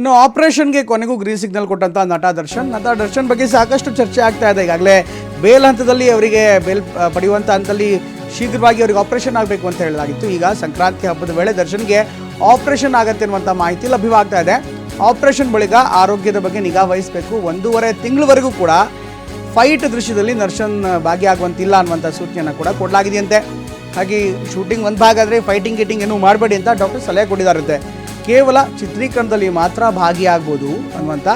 ಇನ್ನು ಆಪರೇಷನ್ಗೆ ಕೊನೆಗೂ green signal ಕೊಟ್ಟಂತ ನಟ ದರ್ಶನ್. ನಟ ದರ್ಶನ್ ಬಗ್ಗೆ ಸಾಕಷ್ಟು ಚರ್ಚೆ ಆಗ್ತಾ ಇದೆ. ಈಗಾಗಲೇ ಬೇಲ್ ಹಂತದಲ್ಲಿ ಅವರಿಗೆ ಬೇಲ್ ಪಡೆಯುವಂಥ ಹಂತದಲ್ಲಿ ಶೀಘ್ರವಾಗಿ ಅವರಿಗೆ ಆಪರೇಷನ್ ಆಗಬೇಕು ಅಂತ ಹೇಳಲಾಗಿತ್ತು. ಈಗ ಸಂಕ್ರಾಂತಿ ಹಬ್ಬದ ವೇಳೆ ದರ್ಶನ್ಗೆ ಆಪರೇಷನ್ ಆಗತ್ತೆ ಅನ್ನುವಂಥ ಮಾಹಿತಿ ಲಭ್ಯವಾಗ್ತಾ ಇದೆ. ಆಪರೇಷನ್ ಬಳಿಕ ಆರೋಗ್ಯದ ಬಗ್ಗೆ ನಿಗಾ ವಹಿಸಬೇಕು. ಒಂದೂವರೆ ತಿಂಗಳವರೆಗೂ ಕೂಡ ಫೈಟ್ ದೃಶ್ಯದಲ್ಲಿ ದರ್ಶನ್ ಭಾಗಿಯಾಗುವಂತಿಲ್ಲ ಅನ್ನುವಂಥ ಸೂಚನೆಯನ್ನು ಕೂಡ ಕೊಡಲಾಗಿದೆಯಂತೆ. ಹಾಗೆ ಶೂಟಿಂಗ್ ಒಂದು ಭಾಗ ಆದರೆ ಫೈಟಿಂಗ್ ಗಿಟಿಂಗ್ ಏನೂ ಮಾಡಬೇಡಿ ಅಂತ ಡಾಕ್ಟರ್ ಸಲಹೆ ಕೊಟ್ಟಿದ್ದಾರಂತೆ. ಕೇವಲ ಚಿತ್ರೀಕರಣದಲ್ಲಿ ಮಾತ್ರ ಭಾಗಿಯಾಗ್ಬೋದು ಅನ್ನುವಂಥ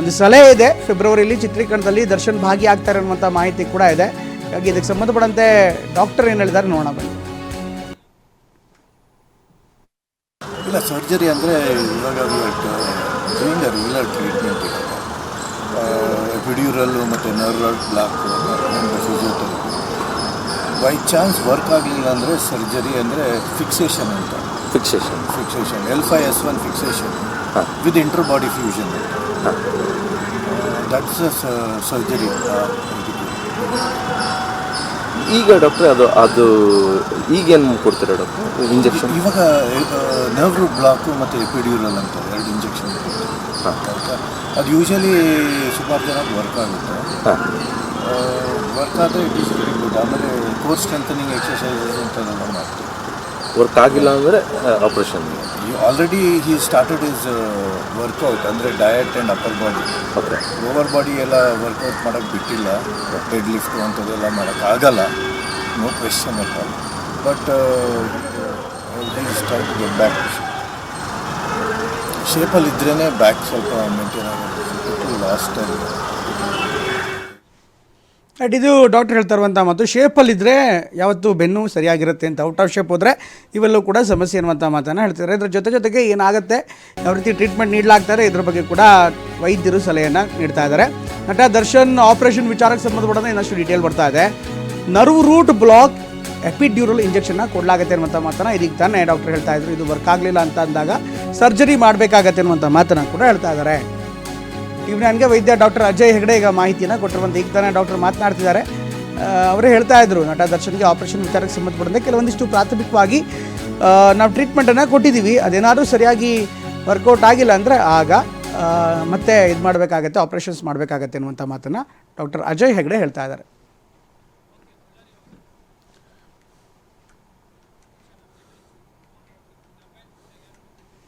ಒಂದು ಸಲಹೆ ಇದೆ. ಫೆಬ್ರವರಿಯಲ್ಲಿ ಚಿತ್ರೀಕರಣದಲ್ಲಿ ದರ್ಶನ್ ಭಾಗಿಯಾಗ್ತಾರೆ ಅನ್ನುವಂಥ ಮಾಹಿತಿ ಕೂಡ ಇದೆ. ಹಾಗಾಗಿ ಇದಕ್ಕೆ ಸಂಬಂಧಪಟ್ಟಂತೆ ಡಾಕ್ಟರ್ ಏನು ಹೇಳಿದ್ದಾರೆ ನೋಡೋಣ ಬನ್ನಿ. ಇಲ್ಲ, ಸರ್ಜರಿ ಅಂದರೆ ಇವಾಗ ಟ್ರೀಟ್ಮೆಂಟ್ ಮತ್ತು neural block by chance work ಆಗಲಿಲ್ಲ ಅಂದರೆ ಸರ್ಜರಿ ಅಂದರೆ ಫಿಕ್ಸೇಷನ್ ಅಂತ. Fixation fixation L five S one fixation. With interbody fusion. That's a surgery ಈಗ ಡಾಕ್ಟ್ರೆ ಅದು ಅದು ಈಗೇನು ಕೊಡ್ತೀರಾ ಡಾಕ್ಟ್ರು? ಇಂಜೆಕ್ಷನ್ ಇವಾಗ ನರ್ವ್ ಬ್ಲಾಕು ಮತ್ತು ಎಪಿಡ್ಯೂರಲ್ ಅಂತ ಎರಡು ಇಂಜೆಕ್ಷನ್. ಅದು ಯೂಶಲಿ ಸುಮಾರು ಜನ ವರ್ಕ್ ಆಗುತ್ತೆ. ವರ್ಕ್ ಆದರೆ ಇಟ್ ಈಸ್ ವೆರಿ ಗುಡ್ ಆಮೇಲೆ ಕೋರ್ ಸ್ಟ್ರೆಂಥನಿಂಗ್ ಎಕ್ಸಸೈಸಸ್ ಅಂತೆಲ್ಲ ಮಾಡ್ತೀವಿ ವರ್ಕ್ ಆಗಿಲ್ಲ ಅಂದರೆ operation already he started is workout ಅಂದರೆ diet and upper body okay over body ಎಲ್ಲ ವರ್ಕೌಟ್ ಮಾಡೋಕ್ಕೆ ಬಿಟ್ಟಿಲ್ಲ. ಡೆಡ್ ಲಿಫ್ಟು ಅಂಥದ್ದೆಲ್ಲ ಮಾಡೋಕ್ಕಾಗಲ್ಲ ನೋ ಕ್ವೆಶನ್ ಅಂತ ಬಟ್ ಸ್ಟಾರ್ಟ್ ಗೆಟ್ ಬ್ಯಾಕ್ ಶೇಪಲ್ಲಿ ಇದ್ರೇ ಬ್ಯಾಕ್ ಸ್ವಲ್ಪ ಮೇಂಟೈನ್ ಆಗೋದು. ಲಾಸ್ಟ್ ಟೈಮ್ ಬಟ್ ಇದು ಡಾಕ್ಟರ್ ಹೇಳ್ತಾ ಇರುವಂಥ ಮಾತು ಶೇಪಲ್ಲಿದ್ದರೆ ಯಾವತ್ತೂ ಬೆನ್ನು ಸರಿಯಾಗಿರುತ್ತೆ ಅಂತ. ಔಟ್ ಆಫ್ ಶೇಪ್ ಹೋದರೆ ಇವೆಲ್ಲೂ ಕೂಡ ಸಮಸ್ಯೆ ಅನ್ನುವಂಥ ಮಾತನ್ನು ಹೇಳ್ತಾರೆ ಇದ್ರ ಜೊತೆ ಜೊತೆಗೆ ಏನಾಗುತ್ತೆ, ಯಾವ ರೀತಿ ಟ್ರೀಟ್ಮೆಂಟ್ ನೀಡಲಾಗ್ತಾರೆ, ಇದ್ರ ಬಗ್ಗೆ ಕೂಡ ವೈದ್ಯರು ಸಲಹೆಯನ್ನು ನೀಡ್ತಾ ಇದ್ದಾರೆ ನಟ ದರ್ಶನ್ ಆಪರೇಷನ್ ವಿಚಾರಕ್ಕೆ ಸಂಬಂಧಪಟ್ಟಂತೆ ಇನ್ನಷ್ಟು ಡೀಟೇಲ್ ಬರ್ತಾ ಇದೆ. ನರ್ವ್ ರೂಟ್ ಬ್ಲಾಕ್ ಎಪಿಡ್ಯೂರಲ್ ಇಂಜೆಕ್ಷನ್ನ ಕೊಡಲಾಗುತ್ತೆ ಅನ್ನುವಂಥ ಮಾತನ್ನು ಇದೀಗ ತಾನೇ ಡಾಕ್ಟರ್ ಹೇಳ್ತಾ ಇದ್ರು. ಇದು ವರ್ಕ್ ಆಗಲಿಲ್ಲ ಅಂತ ಅಂದಾಗ ಸರ್ಜರಿ ಮಾಡಬೇಕಾಗತ್ತೆ ಅನ್ನುವಂಥ ಮಾತನ್ನು ಕೂಡ ಹೇಳ್ತಾ ಇದ್ದಾರೆ. ಈಗ ನನಗೆ ವೈದ್ಯ ಡಾಕ್ಟರ್ ಅಜಯ್ ಹೆಗಡೆ ಈಗ ಮಾಹಿತಿಯನ್ನು ಕೊಟ್ಟಿರುವಂಥ ಈಗ ತಾನೇ ಡಾಕ್ಟರ್ ಮಾತನಾಡ್ತಿದ್ದಾರೆ. ಅವರೇ ಹೇಳ್ತಾ ಇದ್ರು, ನಟ ದರ್ಶನ್ಗೆ ಆಪರೇಷನ್ ವಿಚಾರಕ್ಕೆ ಸಂಬಂಧಪಟ್ಟಂತೆ ಕೆಲವೊಂದಿಷ್ಟು ಪ್ರಾಥಮಿಕವಾಗಿ ನಾವು ಟ್ರೀಟ್ಮೆಂಟನ್ನು ಕೊಟ್ಟಿದ್ದೀವಿ. ಅದೇನಾದರೂ ಸರಿಯಾಗಿ ವರ್ಕೌಟ್ ಆಗಿಲ್ಲ ಅಂದರೆ ಆಗ ಮತ್ತೆ ಇದು ಮಾಡಬೇಕಾಗತ್ತೆ ಆಪರೇಷನ್ಸ್ ಮಾಡಬೇಕಾಗತ್ತೆ ಅನ್ನುವಂಥ ಮಾತನ್ನು ಡಾಕ್ಟರ್ ಅಜಯ್ ಹೆಗಡೆ ಹೇಳ್ತಾ ಇದ್ದಾರೆ.